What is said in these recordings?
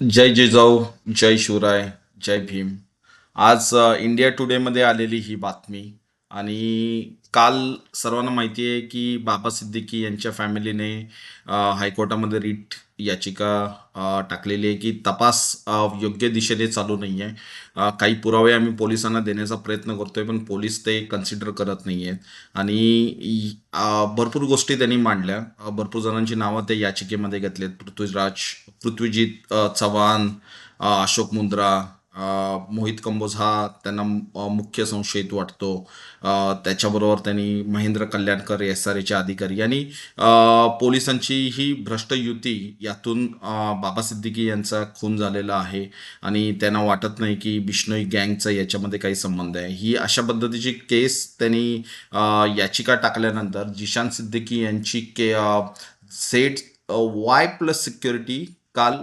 जय जिजाऊ जय शिवराय जय भीम. आज इंडिया टुडेमध्ये आलेली ही बातमी आणि काल सर्वांना माहिती आहे की बाबा सिद्दीकी यांच्या फॅमिलीने हायकोर्टामध्ये रीट याचिका टाकलेली आहे की तपास योग्य दिशेने चालू नाही आहे. काही पुरावे आम्ही पोलिसांना देण्याचा प्रयत्न करतोय पण पोलीस ते कन्सिडर करत नाही आहेत. आणि भरपूर गोष्टी त्यांनी मांडल्या. भरपूर जणांची नावं त्या याचिकेमध्ये घेतलेत. पृथ्वीराज पृथ्वीजीत चव्हाण अशोक मुंद्रा मोहित कंबोज हा त्यांना मुख्य संशयित वाटतो. त्याच्याबरोबर त्यांनी महेंद्र कल्याणकर एस आर एचे अधिकारी आणि पोलिसांची ही भ्रष्ट युती यातून बाबा सिद्दीकी यांचा खून झालेला आहे. आणि त्यांना वाटत नाही की बिश्नोई गँगचा याच्यामध्ये काही संबंध आहे. ही अशा पद्धतीची केस त्यांनी याचिका टाकल्यानंतर जिशान सिद्दीकी यांची के सेट वाय प्लस सिक्युरिटी काल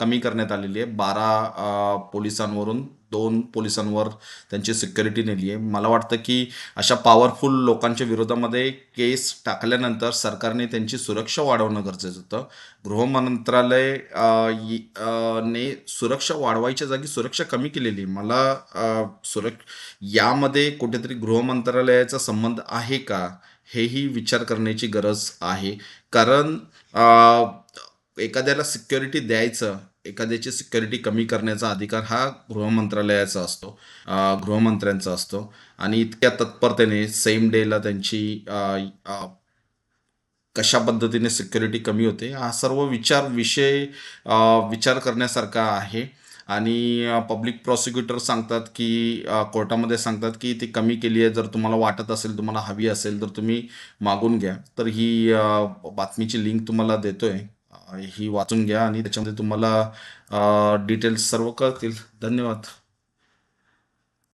कमी करण्यात आलेली आहे. बारा पोलिसांवरून दोन पोलिसांवर त्यांची सिक्युरिटी नेली आहे. मला वाटतं की अशा पॉवरफुल लोकांच्या विरोधामध्ये केस टाकल्यानंतर सरकारने त्यांची सुरक्षा वाढवणं गरजेचं होतं. गृहमंत्रालय ने सुरक्षा वाढवायच्या जागी सुरक्षा कमी केलेली आहे. मला सुरक्ष यामध्ये कुठेतरी गृहमंत्रालयाचा संबंध आहे का? हेही विचार करण्याची गरज आहे. कारण एखाद्याला सिक्युरिटी द्यायचं एखाद्याची सिक्युरिटी कमी करण्याचा अधिकार हा गृहमंत्रालयाचा असतो गृहमंत्र्यांचा असतो. आणि इतक्या तत्परतेने सेम डेला त्यांची कशा पद्धतीने सिक्युरिटी कमी होते हा सर्व विचार विषय विचार करण्यासारखा आहे. आणि पब्लिक प्रॉसिक्युटर सांगतात की कोर्टामध्ये सांगतात की ती कमी केली आहे जर तुम्हाला वाटत असेल तुम्हाला हवी असेल तर तुम्ही मागून घ्या. तर ही बातमीची लिंक तुम्हाला देतो आहे ही वाचून घ्या आणि त्याच्यामध्ये तुम्हाला डिटेल्स सर्व कळतील. धन्यवाद.